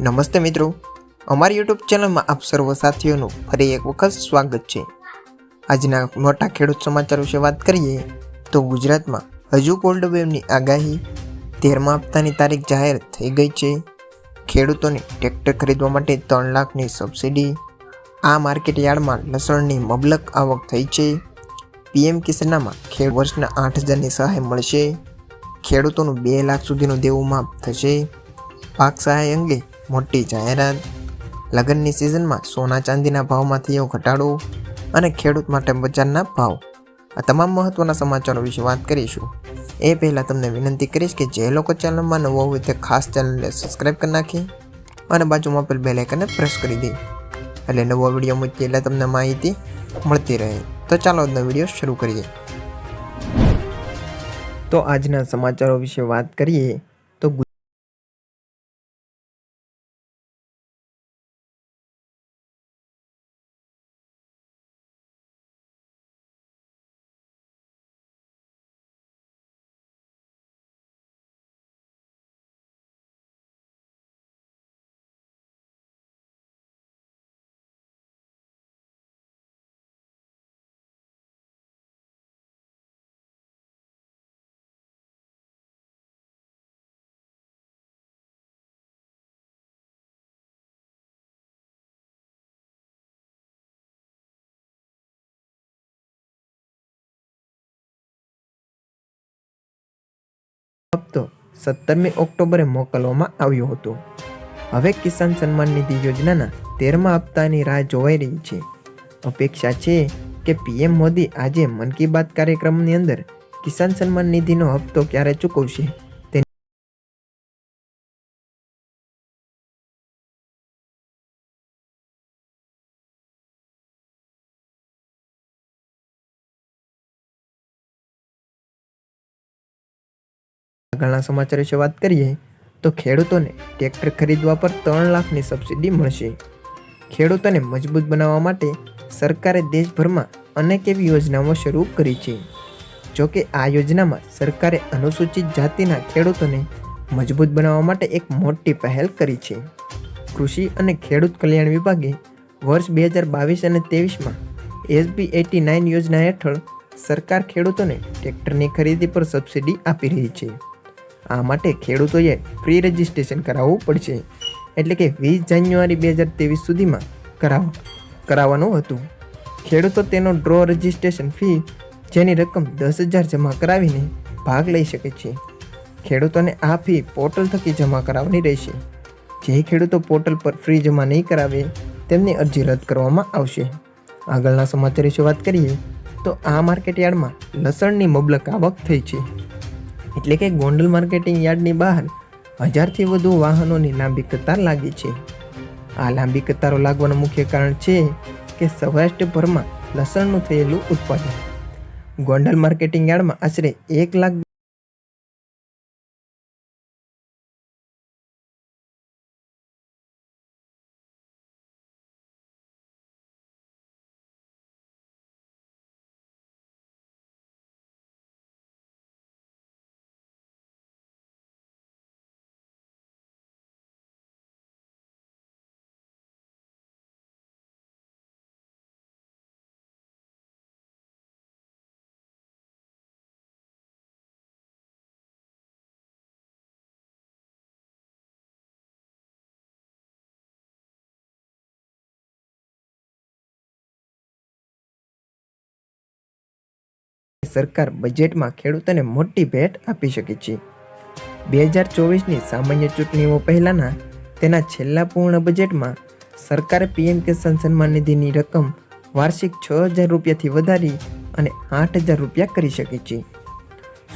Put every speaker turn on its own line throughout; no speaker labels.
નમસ્તે મિત્રો. અમારી યુટ્યુબ ચેનલમાં આપ સર્વ સાથીઓનું ફરી એક વખત સ્વાગત છે. આજના મોટા ખેડૂત સમાચાર વિશે વાત કરીએ તો ગુજરાતમાં હજુ કોલ્ડ વેવની આગાહી તેરમા હપ્તાની તારીખ જાહેર થઈ ગઈ છે. ખેડૂતોને ટ્રેક્ટર ખરીદવા માટે ત્રણ લાખની સબસિડી, આ માર્કેટ યાર્ડમાં લસણની મબલક આવક થઈ છે. પીએમ કિસાનમાં ખેડ વર્ષના આઠ હજારની સહાય મળશે. ખેડૂતોનું બે લાખ સુધીનું દેવું માફ થશે. પાક સહાય અંગે મોટી જાહેરાત. લગ્નની સિઝનમાં સોના ચાંદીના ભાવમાં થયો ઘટાડો અને ખેડૂત માટે બજારના ભાવ. આ તમામ મહત્ત્વના સમાચારો વિશે વાત કરીશું. એ પહેલાં તમને વિનંતી કરીશ કે જે લોકો ચેનલમાં નવો હોય તે ખાસ ચેનલને સબસ્ક્રાઈબ કરી નાખી અને બાજુમાં પેલ બેલ આઇકનને પ્રેસ કરી દે. એટલે નવો વીડિયો મૂકીએ એટલે તમને માહિતી મળતી રહે. તો ચાલો આજનો વીડિયો શરૂ કરીએ. તો આજના સમાચારો વિશે વાત કરીએ. સત્તરમી ઓક્ટોબરે મોકલવામાં આવ્યો હતો. હવે કિસાન સન્માન નિધિ યોજનાના તેરમા હપ્તાની રાહ જોવાઈ રહી છે. અપેક્ષા છે કે પીએમ મોદી આજે મન કી બાત કાર્યક્રમની અંદર કિસાન સન્માન નિધિનો હપ્તો ક્યારે ચૂકવશે? આગળના સમાચાર વિશે વાત કરીએ, તો ખેડૂતોને ટ્રેક્ટર ખરીદવા પર ત્રણ લાખની સબસિડી મળશે. ખેડૂતોને મજબૂત બનાવવા માટે સરકારે દેશભરમાં અનેક એવી યોજનાઓ શરૂ કરી છે. જોકે આ યોજનામાં સરકારે અનુસૂચિત જાતિના ખેડૂતોને મજબૂત બનાવવા માટે એક મોટી પહેલ કરી છે. કૃષિ અને ખેડૂત કલ્યાણ વિભાગે વર્ષ બે હજાર બાવીસ અને ત્રેવીસમાં એસબી એટી નાઇન યોજના હેઠળ સરકાર ખેડૂતોને ટ્રેક્ટરની ખરીદી પર સબસિડી આપી રહી છે. આ માટે ખેડૂતોએ પ્રી રજિસ્ટ્રેશન કરાવવું પડશે. એટલે કે વીસ જાન્યુઆરી બે હજાર ત્રેવીસ સુધીમાં કરાવ, કરાવવાનું હતું. ખેડૂતો તેનો ડ્રો રજિસ્ટ્રેશન ફી જેની રકમ દસ હજાર જમા કરાવીને ભાગ લઈ શકે છે. ખેડૂતોને આ ફી પોર્ટલ થકી જમા કરાવવાની રહેશે. જે ખેડૂતો પોર્ટલ પર ફ્રી જમા નહીં કરાવે, તેમની અરજી રદ કરવામાં આવશે. આગળના સમાચાર વિશે વાત કરીએ, તો આ માર્કેટ યાર્ડમાં લસણની મબલક આવક થઈ છે. એટલે કે ગોંડલ માર્કેટિંગ યાર્ડની બહાર હજારથી વધુ વાહનોની લાંબી કતાર લાગી છે. આ લાંબી કતારો લાગવાનું મુખ્ય કારણ છે કે સૌરાષ્ટ્રભરમાં લસણનું થયેલું ઉત્પાદન. ગોંડલ માર્કેટિંગ યાર્ડમાં આશરે એક લાખ સરકાર બજેટમાં ખેડૂતોને મોટી ભેટ આપી શકે છે. બે હજાર ચોવીસની સામાન્ય ચૂંટણીઓ પહેલાંના તેના છેલ્લા પૂર્ણ બજેટમાં સરકારે પીએમ કિસાન સન્માન નિધિની રકમ વાર્ષિક છ હજાર રૂપિયાથી વધારી અને આઠ હજાર રૂપિયા કરી શકે છે.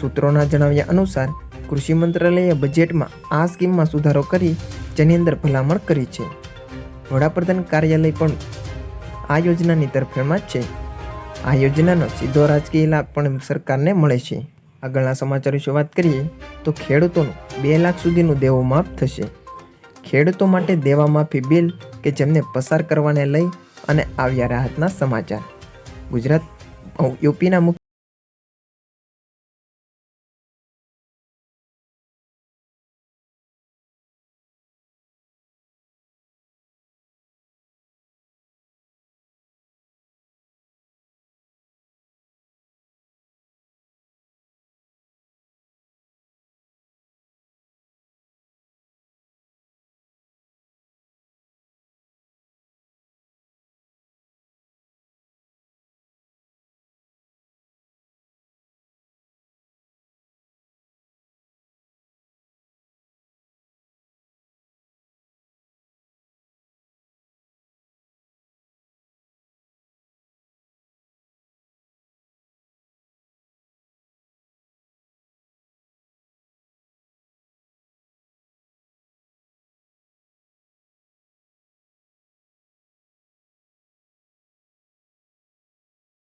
સૂત્રોના જણાવ્યા અનુસાર કૃષિ મંત્રાલયે બજેટમાં આ સ્કીમમાં સુધારો કરી જેની અંદર ભલામણ કરી છે. વડાપ્રધાન કાર્યાલય પણ આ યોજનાની તરફેણમાં છે. આ યોજનાનો સીધો રાજકીય લાભ પણ સરકારને મળે છે. આગળના સમાચાર વિશે વાત કરીએ, તો ખેડૂતોનું બે લાખ સુધીનું દેવો માફ થશે. ખેડૂતો માટે દેવા માફી બિલ કે જેમને પસાર કરવાને લઈ અને આવ્યા રાહતના સમાચાર. ગુજરાત યુપીના મુખ્ય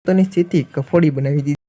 ખેડૂતોની સ્થિતિ કફોડી બનાવી દીધી.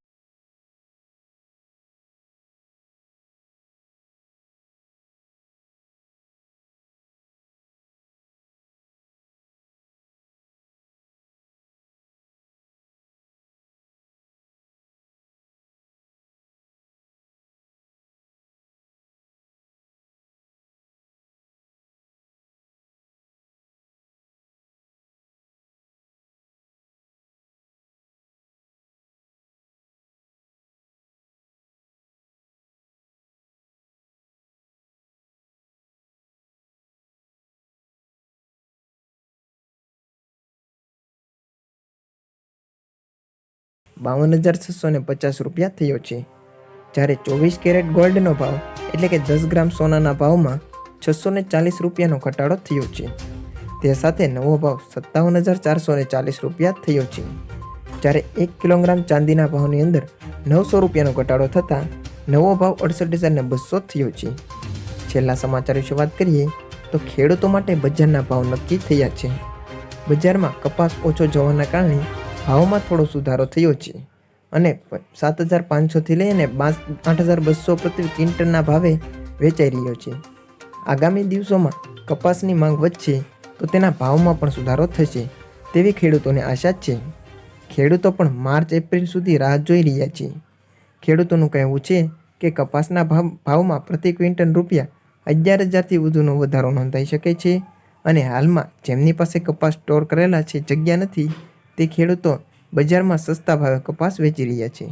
બાવન હજાર છસો ને પચાસ રૂપિયા થયો છે. જ્યારે ચોવીસ કેરેટ ગોલ્ડનો ભાવ, એટલે કે દસ ગ્રામ સોનાના ભાવમાં છસો ને ચાલીસ રૂપિયાનો ઘટાડો થયો છે. તે સાથે નવો ભાવ સત્તાવન હજાર ચારસો ને ચાલીસ રૂપિયા થયો છે. જ્યારે એક કિલોગ્રામ ચાંદીના ભાવની અંદર નવસો રૂપિયાનો ઘટાડો થતાં નવો ભાવ અડસઠ હજાર ને બસો થયો છે. છેલ્લા સમાચાર વિશે વાત કરીએ તો ખેડૂતો માટે બજારના ભાવ નક્કી થયા છે. બજારમાં કપાસ ઓછો જવાના કારણે ભાવમાં થોડો સુધારો થયો છે. અને સાત હજાર પાંચસોથી લઈને આઠ હજાર બસો પ્રતિ ક્વિન્ટલના ભાવે વેચાઈ રહ્યો છે. આગામી દિવસોમાં કપાસની માંગ વધશે તો તેના ભાવમાં પણ સુધારો થશે તેવી ખેડૂતોને આશા છે. ખેડૂતો પણ માર્ચ, એપ્રિલ સુધી રાહ જોઈ રહ્યા છે. ખેડૂતોનું કહેવું છે કે કપાસના ભાવ, ભાવમાં પ્રતિ ક્વિન્ટલ રૂપિયા અગિયાર હજારથી વધુનો વધારો નોંધાઈ શકે છે. અને હાલમાં જેમની પાસે કપાસ સ્ટોર કરેલા છે, જગ્યા નથી તે ખેડૂતો બજારમાં સસ્તા ભાવે કપાસ વેચી રહ્યા છે.